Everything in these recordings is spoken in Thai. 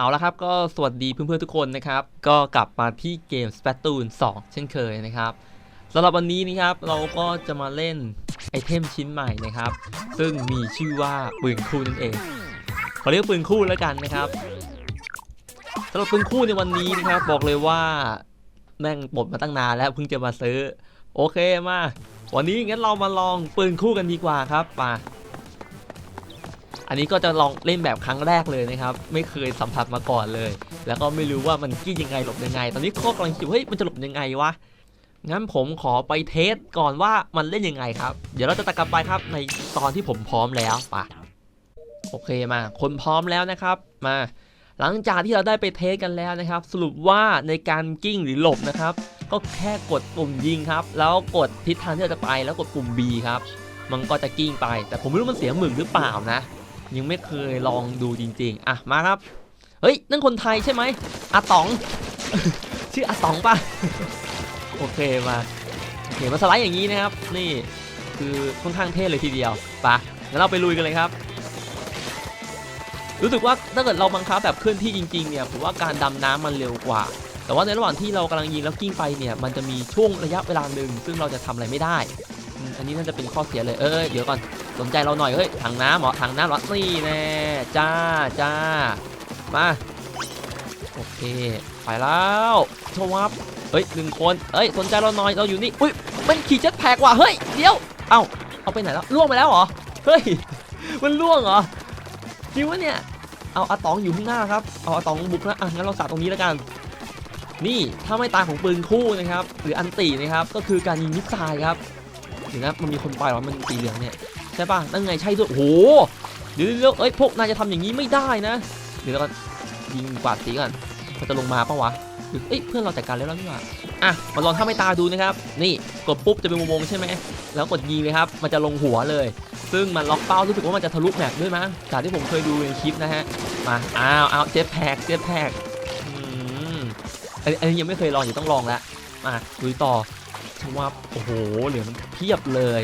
เอาละครับ ก็สวัสดีเพื่อนๆทุกคนนะครับ ก็กลับมาที่เกม Splatoon 2 เช่นเคยนะครับสำหรับวันนี้นะครับเราก็จะมาเล่นไอเทมชิ้นใหม่นะครับ ซึ่งมีชื่อว่าปืนคู่นั่นเองขอเรียกปืนคู่แล้วกันนะครับสำหรับปืนคู่ในวันนี้นะครับบอกเลยว่าแม่งบดมาตั้งนานแล้วเพิ่งจะมาซื้อ โอเคมา วันนี้งั้นเรามาลองปืนคู่กันดีกว่าครับมา อันนี้ก็จะลองเล่นแบบครั้งแรกเลยนะครับ ไม่เคยสัมผัสมาก่อนเลย แล้วก็ไม่รู้ว่ามันกี้ยังไงหลบยังไง ตอนนี้ก็กำลังคิดว่าเฮ้ยมันจะหลบยังไงวะ งั้นผมขอไปเทสก่อนว่ามันเล่นยังไงครับ เดี๋ยวเราจะตัดกลับไปครับในตอนที่ผมพร้อมแล้วปะโอเคมา คนพร้อมแล้วนะครับ มา หลังจากที่เราได้ไปเทสกันแล้วนะครับ สรุปว่าในการกิ้งหรือหลบนะครับ ก็แค่กดปุ่มยิงครับ แล้วกดทิศทางที่เราจะไปแล้วกดปุ่ม B ครับ มันก็จะกิ้งไป แต่ผมไม่รู้มันเสียหมึกหรือเปล่านะ ยังไม่เคยลองดูจริง ๆ อะมาครับ เฮ้ยนั่นคนไทยใช่ไหมอาต๋อง ชื่ออาต๋องป่ะ โอเคมาโอเคมาสไลด์อย่างนี้นะครับ นี่คือค่อนข้างเท่เลยทีเดียวปะงั้นเราไปลุยกันเลยครับ รู้สึกว่าถ้าเกิดเราบังคับแบบเคลื่อนที่จริงๆเนี่ยผมว่าการดำน้ำมันเร็วกว่า แต่ว่าในระหว่างที่เรากำลังยิงแล้วกิ้งไปเนี่ยมันจะมีช่วงระยะเวลาหนึ่งซึ่งเราจะทำอะไรไม่ได้ อันนี้น่าจะเป็นข้อเสียเลยเอ้ยเดี๋ยวก่อน สนใจเราหน่อยเฮ้ยถังน้ำเหรอถังน้ำเหรอนี่แน่จ้าจ้ามาโอเคไปแล้วชวับเฮ้ยหนึ่งคนเอ้ยสนใจเราหน่อยเราอยู่นี่อุ้ยมันขี่เจ็ตแพกว่ะเฮ้ยเดี๋ยวเอ้าเอาไปไหนแล้วล่วงไปแล้วเหรอเฮ้ยมันล่วงเหรอจริงวะเนี่ยเอาอะตองอยู่ข้างหน้าครับเอาอะตองบุกนะอะงั้นเราสาดตรงนี้แล้วกัน นี่ถ้าไม่ตายของปืนคู่นะครับ หรืออันตีนะครับก็คือการยิงมิสไซล์ครับเดี๋ยวนะมันมีคนไปหรอมันสีเหลืองเนี่ย ช่ป่ะนั่นไงใช่ด้วยโอ้โหเดี๋ยวเดี๋ยวเอ้ยพวกนายจะทำอย่างนี้ไม่ได้นะ เดี๋ยวเราก็ยิงกวาดสีก่อนมันจะลงมาปะวะเอ้ยเพื่อนเราจัดการแล้วแล้วนี่หว่าอะมาลองถ้าไม่ตาดูนะครับ นี่กดปุ๊บจะเป็นวงๆใช่ไหมแล้วกดยิงเลยครับ มันจะลงหัวเลย ซึ่งมันล็อกเป้ารู้สึกว่ามันจะทะลุแม็กด้วยมั้งจากที่ผมเคยดูในคลิปนะฮะมาอ้าวอ้าวเจ็ตแพกเจ็ตแพกอืมอันนี้ยังไม่เคยลองอยู่ต้องลองแล้วมาดูต่อชว่าโอ้โหเหลือมันเพียบเลย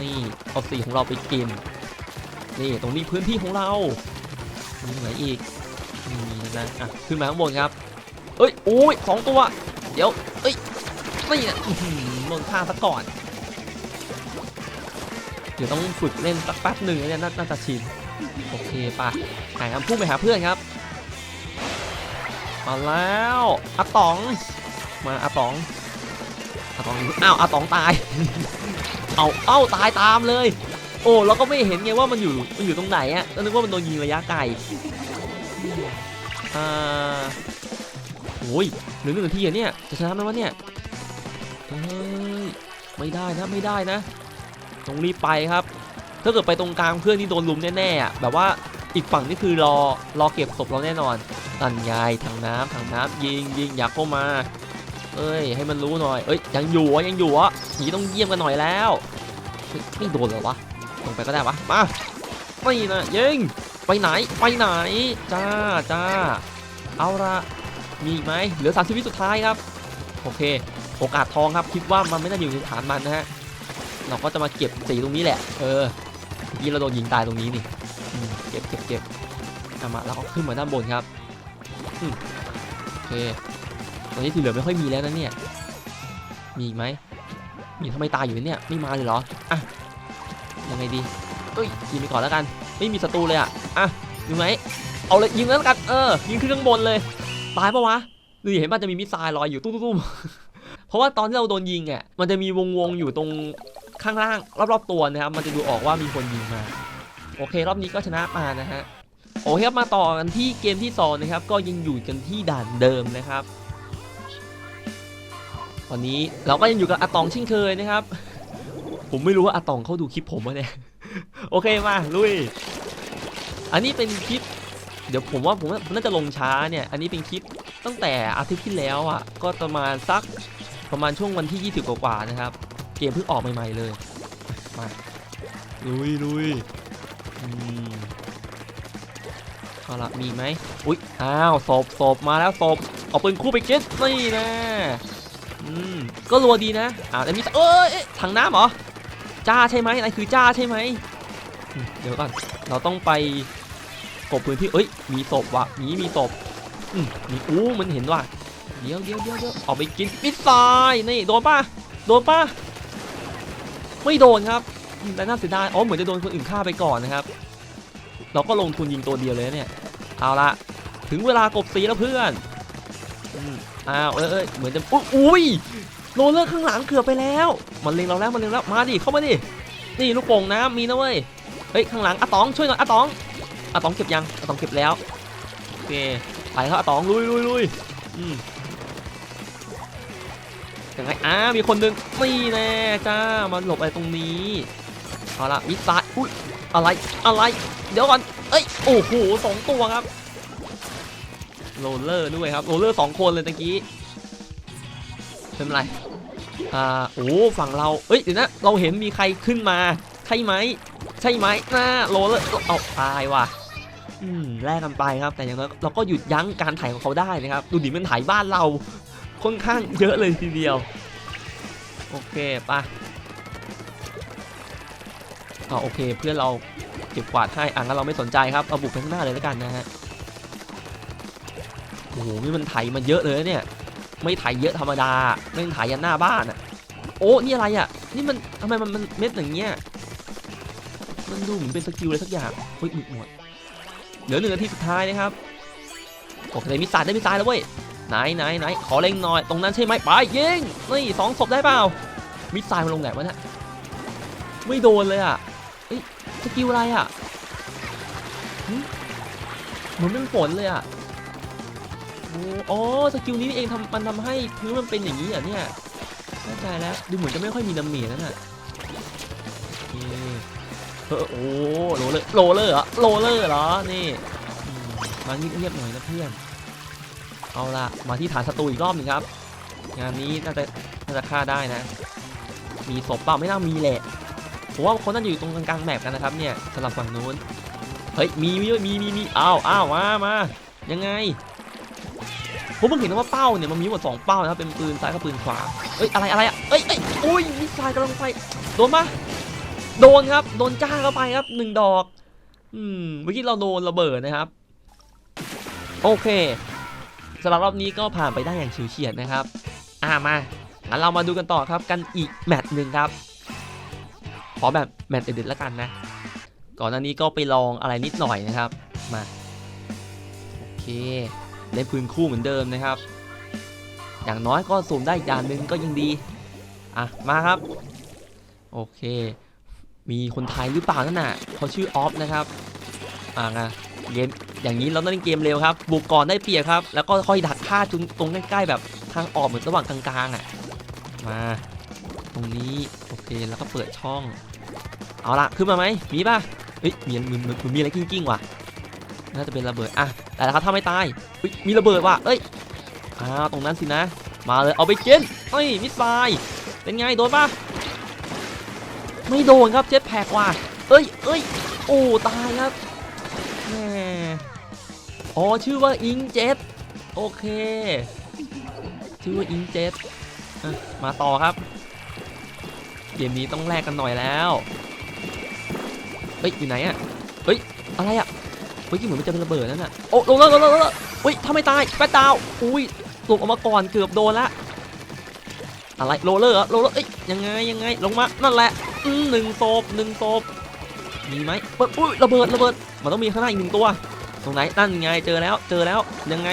นี่เอาสีของเราไปกิน นี่ตรงนี้พื้นที่ของเรามีไหนอีกนี่นะอะขึ้นมาข้างบนครับ เอ้ยโอ้ยสองตัว เดี๋ยว เอ้ยนี่นะอื้อหือโดนฆ่าซะก่อน เดี๋ยวต้องฝึกเล่นสักแป๊บหนึ่งเนี่ยน่าจะชิน โอเคป่ะหายคำพุ่งไปหาเพื่อนครับ มาแล้วอาต๋อง มาอาต๋องอาต๋องอ้าวอาต๋องตาย เอาเอ้าตายตามเลย โอ้เราก็ไม่เห็นไงว่ามันอยู่มันอยู่ตรงไหนอะก็นึกว่ามันโดนยิงระยะไกลอ่าโอ้ยเหลือหนึ่งนาทีอะเนี่ยจะชนะไหมวะเนี่ยเฮ้ยไม่ได้นะไม่ได้นะต้องรีบไปครับ ถ้าเกิดไปตรงกลางเพื่อนที่โดนลุมแน่ๆอะแบบว่าอีกฝั่งนี่คือรอรอเก็บศพเราแน่นอนตันยายทางน้ำทางน้ำยิงยิงอยากเข้ามา เอ้ยให้มันรู้หน่อยเอ้ยยังอยู่อะยังอยู่อะอย่างนี้ต้องเยี่ยมกันหน่อยแล้วไม่โดนเหรอวะลงไปก็ได้วะมาไม่นะยิงไปไหนไปไหนจ้าจ้าเอาละมีไหมเหลือ30วิตสุดท้ายครับโอเคโอกาสทองครับคิดว่ามันไม่น่าอยู่ในฐานมันนะฮะเราก็จะมาเก็บสีตรงนี้แหละ เออเมื่นี้เราโดนยิงตายตรงนี้นี่เก็บเก็บเก็บเอามาแล้วก็ขึ้นมาด้านบนครับโอเค ตอนนี้สีเหลืองไม่ค่อยมีแล้วนะเนี่ย มีอีกไหมมีทำไมตายอยู่เนี่ย ไม่มาเลยเหรอ อะ ยังไงดีเอ้ยยิงไปก่อนแล้วกัน ไม่มีศัตรูเลยอะ อะยิงไหมเอาเลยยิงแล้วกัน เออ ยิงขึ้นข้างบนเลย ตายปะวะดูเห็นป่ะจะมีมิสไซล์ลอยอยู่ตุ้มๆเพราะว่าตอนที่เราโดนยิงอะ มันจะมีวงๆอยู่ตรงข้างล่างรอบๆตัวนะครับ มันจะดูออกว่ามีคนยิงมา โอเค รอบนี้ก็ชนะมานะฮะ โอเคครับ มาต่อกันที่เกมที่สองนะครับ ก็ยังอยู่กันที่ด่านเดิมนะครับ อนนี้เราก็ยังอยู่กับอาตองเช่นเคยนะครับ ผมไม่รู้ว่าอาตองเขาดูคลิปผมวะเนี่ย โอเคมาลุย อันนี้เป็นคลิป เดี๋ยวผมว่าผมน่าจะลงช้าเนี่ย อันนี้เป็นคลิปตั้งแต่อาทิตย์ที่แล้วอะ ก็ประมาณสักประมาณช่วงวันที่ 20 กว่าๆนะครับ เกมเพิ่งออกใหม่ ๆเลย มาลุยลุยอืมเอาละมีไหมอุ๊ย อ้าวศพศพมาแล้วศพเอาปืนคู่ไปเก็ตนี่นะ มก็รัวดีนะอ่าแต่มีเอ้ยเอ้ยถังน้ำเหรอจ้าใช่ไหมนายคือจ้าใช่ไหมเดี๋ยวก่อนเราต้องไปกบพื้นที่เอ้ยมีศพว่ะมีมีศพอืมนี่อู้มันเห็นว่ะเดี๋ยวเดี๋ยวเดี๋ยวเดี๋ยวออกไปกินมิสไซล์นี่โดนป่ะโดนป่ะไม่โดนครับแต่น่าเสียดายอ๋อเหมือนจะโดนคนอื่นฆ่าไปก่อนนะครับ เราก็ลงทุนยิงตัวเดียวเลยเนี่ยเอาละถึงเวลากบสีแล้วเพื่อน อ้าวเอ้ยเหมือนจะอุ๊ยอุ้ยโรลเลอร์ข้างหลังเกือบไปแล้ว มันเล็งเราแล้วมันเล็งแล้วมาดิเข้ามาดินี่ลูกโป่งน้ำมีนะเว้ยเฮ้ยข้างหลังอะตองช่วยหน่อยอะตองอะตองเก็บยังอะตองเก็บแล้วโอเคไปครับอะตองลุยลุยลุยอืมยังไงอ้ามีคนหนึ่งนี่แน่จ้ามาหลบอะไรตรงนี้เอาละมิสไซอุ้ยอะไรอะไร เดี๋ยวก่อนเอ้ยโอ้โหสองตัวครับ โรลเลอร์ด้วยครับโรลเลอร์สองคนเลยตะกี้เป็นไรอ่าโอ้ฝั่งเราเอ้ยเดี๋ยวนะเราเห็นมีใครขึ้นมา ใช่ไหมใช่ไหมหน้าโรลเลอร์เอาตายว่ะอืมแลกกันไปครับแต่อย่างน้อยเราก็หยุดยั้งการถ่ายของเขาได้นะครับดูดิมันถ่ายบ้านเราค่อนข้างเยอะเลยทีเดียว โอเคปะอ๋อโอเคเพื่อนเราเก็บกวาดให้อะงั้นเราไม่สนใจครับเอาบุกไปข้างหน้าเลยแล้วกันนะฮะ โอ้โหนี่มันไถมันเยอะเลยเนี่ย ไม่ไถเยอะธรรมดาแม่งไถยันหน้าบ้านอะ โอ้นี่อะไรอะ นี่มันทำไมมันมันเม็ดอย่างเงี้ย มันดูเหมือนเป็นสกิลอะไรสักอย่างเฮ้ยหมึกหมดเหลือหนึ่งนาทีสุดท้ายนะครับโอเคมิสไซล์ได้มิสไซล์แล้วเว้ยไหนไหนไหนขอเล็งหน่อย ตรงนั้นใช่ไหมไปยิงนี่สองศพได้เปล่า มิสไซล์มันลงไหนวะเนี่ยไม่โดนเลยอะสกิลอะไรอะเหมือนเป็นฝนเลยอะ อ้อ๋อสกิลนี้เองทำมันทำให้พื้นมันเป็นอย่างนี้อะเนี่ยเข้าใจแล้วดูเหมือนจะไม่ค่อยมีดาเมจนั่นน่ะเออโอ้โรลเลอร์โรลเลอร์เหรอโรลเลอร์เหรอนี่มาเงียบๆหน่อยนะเพื่อนเอาละมาที่ฐานศัตรูอีกรอบหนึ่งครับ งานนี้น่าจะน่าจะฆ่าได้นะ มีศพเปล่าไม่น่ามีแหละผมว่าเขาน่าจะอยู่ตรงกลางๆแมปกันนะครับเนี่ยสำหรับฝั่งนู้นเฮ้ยมีมีมีมีมีอ้าวอ้าวมามายังไง ผมเพิ่งเห็นว่าเป้าเนี่ยมันมีหมดสองเป้านะครับเป็นปืนซ้ายกับปืนขวาเอ้ยอะไรอะไรอะเอ้ยเอ้ยอุ้ยมิสไซล์กำลังไปโดนปะโดนครับโดนจ้าเข้าไปครับหนึ่งดอก อืมเมื่อกี้เราโดนระเบิดนะครับ โอเคสำหรับรอบนี้ก็ผ่านไปได้อย่างเฉิวเฉียดนะครับ อ่ามางั้นเรามาดูกันต่อครับกันอีกแมตช์หนึ่งครับขอแบบแมตช์เด็ดๆแล้วกันนะ ก่อนหน้านี้ก็ไปลองอะไรนิดหน่อยนะครับมาโอเค เล่นปืนคู่เหมือนเดิมนะครับ อย่างน้อยก็สูมได้อีกด่านหนึ่งก็ยังดี อะ มาครับ โอเค มีคนไทยหรือเปล่านั่นน่ะเขาชื่อออฟนะครับ อ่าไงเกมอย่างนี้เราต้องเล่นเกมเร็วครับ บุกก่อนได้เปรียบครับ แล้วก็ค่อยดักฆ่าจุนตรงใกล้ๆแบบทางออกเหมือนระหว่างกลางๆอะ มา ตรงนี้โอเคแล้วก็เปิดช่อง เอาละขึ้นมาไหมมีป่ะเฮ้ยมีมีมีมีอะไรกิ้งๆว่ะ น่าจะเป็นระเบิดอะแต่ละครับถ้าไม่ตายมีระเบิดว่ะเอ้ยอ้าตรงนั้นสินะ มาเลยเอาไปกินเฮ้ยมิสไซล์เป็นไงโดนปะไม่โดนครับเจ็ตแพกว่ะเอ้ยเอ้ยโอ้ตายครับแหมอ๋อชื่อว่าอิงเจ็ตโอเคชื่อว่าอิงเจ็ตมาต่อครับเกมนี้ต้องแลกกันหน่อยแล้วเฮ้ยอยู่ไหนอะเฮ้ยอะไรอะ เฮ้ยเหมือนมันจะเป็นระเบิดนั่นน่ะโอ้ลงแล้วลงแล้วลงแล้วเฮ้ยถ้าไม่ตายแปดดาวอุ้ยตกออกมาก่อนเกือบโดนละอะไรโรเลอร์เหรอโรเลอร์เอ้ยยังไงยังไงลงมานั่นแหละหนึ่งศพหนึ่งศพมีไหมเปิดอุ้ยระเบิดระเบิดมันต้องมีข้างหน้าอีกหนึ่งตัว ตรงไหนนั่นไงเจอแล้วเจอแล้วยังไง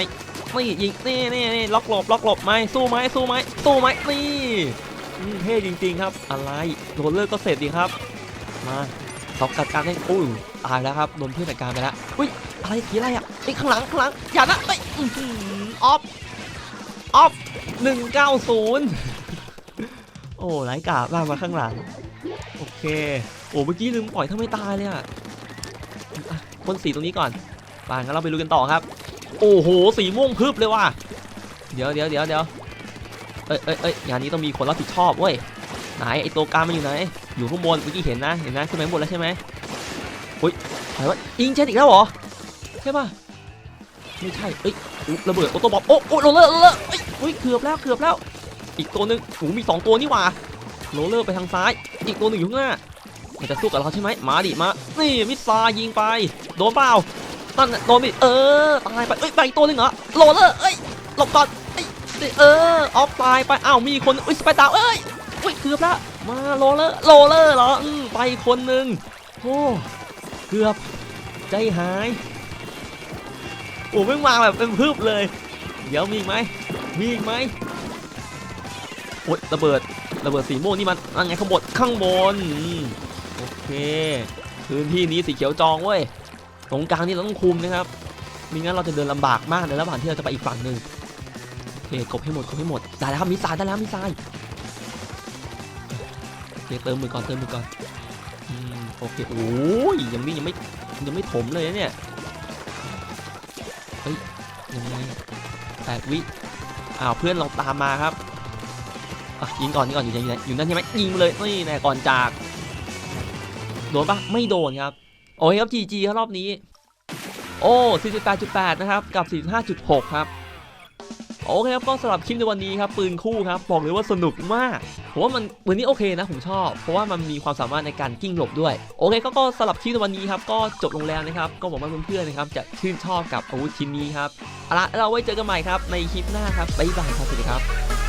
นี่ยิงนี่นี่นี่ล็อกหลบล็อกหลบไหมสู้ไหมสู้ไหมสู้ไหมนี่เท่จริง ๆ ครับ อะไรโรเลอร์ก็เสร็จดีครับ มาตอกกัดการให้อุ้ย ตายแล้วครับโดนเพื่อนจัดการไปแล้วอุ้ยอะไรผีอะไรอะไอ้ข้างหลังข้างหลังอย่านะไอ้อื้อหือออฟออฟหนึ่งเก้าศูนย์โอ้ไร้กาบมามาข้างหลังโอเคโอ้เมื่อกี้ลืมปล่อยถ้าไม่ตายเลยอะอะพ่นสีตรงนี้ก่อนไปงั้นเราไปดูกันต่อครับ โอ้โหสีม่วงพึบเลยว่ะเดี๋ยวเดี๋ยวเดี๋ยวเดี๋ยวเอ้ยเอ้ยเอ้ยงานนี้ต้องมีคนรับผิดชอบเว้ยไหนไอตัวกลางมันอยู่ไหนอยู่ข้างบนเมื่อกี้เห็นนะเห็นนะขึ้นไปบนแล้วใช่ไหม อุ้ยอะไรวะอิงเจ็ตอีกแล้วเหรอ ใช่ป่ะ ไม่ใช่เอ้ยระเบิดโอโต้บอมโอ้โอ้โรลเลอร์โรลเลอร์เอ้ยอุ้ยเกือบแล้วเกือบแล้ว อีกตัวหนึ่งโอ้มีสองตัวนี่หว่าโรเลอร์ไปทางซ้าย อีกตัวหนึ่งอยู่ข้างหน้า มันจะสู้กับเราใช่ไหมมาดิมา นี่มิสซายิงไป โดนเปล่านั่นโดนไปเออตายไปเอ้ยไปอีกตัวหนึงเหรอโรเลอร์เอ้ยหลบก่อนเอ้ยเออออฟตายไปอ้าวมีคนอุ้ยสไปดาวเอ้ยอุ้ยเกือบและมาโรเลอร์โรเลอร์เหรออืมไปคนหนึงโอ้ เกือบใจหาย โอ้ไม่งมาแบบเป็นพึบเลย เดี๋ยวมีอีกไหมมีอีกไหมโอ๊ยระเบิดระเบิดสีม่วงนี่มันอันไงข้างบนข้างบนโอเคพื้นที่นี้สีเขียวจองเว้ยตรงกลางนี่เราต้องคุมนะครับม่งั้นเราจะเดินลำบากมากในระหว่างที่เราจะไปอีกฝั่งหนึ่งโอเคกบให้หมดกบให้หมดได้แล้วครับมีทรายได้แล้วมีทรายโอเคเติมมือก่อนเติมมือก่อน โอเคโอ้ยยังนี่ยังไม่ยังไม่ถมเลยนะเนี่ยเฮ้ยยังไงแปดวิอ้าวเพื่อนเราตามมาครับยิงก่อนยิงก่อนอยู่ไหนอยู่นั่นใช่ไหมยิงเลยนี่แน่ก่อนจาก โดนปะไม่โดนครับ โอเคครับ GG ครับรอบนี้ โอ้48.8 นะครับ กับ 45.6 ครับ โอเคครับก็สำหรับคลิปในวันนี้ครับปืนคู่ครับบอกเลยว่าสนุกมากผมว่ามันปืนนี้โอเคนะผมชอบ เพราะว่ามันมีความสามารถในการกิ้งหลบด้วย โอเคก็ก็สำหรับคลิปในวันนี้ครับก็จบลงแล้วนะครับก็หวังว่าเพื่อนๆนะครับจะชื่นชอบกับอาวุธชิ้นนี้ครับเอาละเราไว้เจอกันใหม่ครับในคลิปหน้าครับบ๊ายบายครับสวัสดีครับ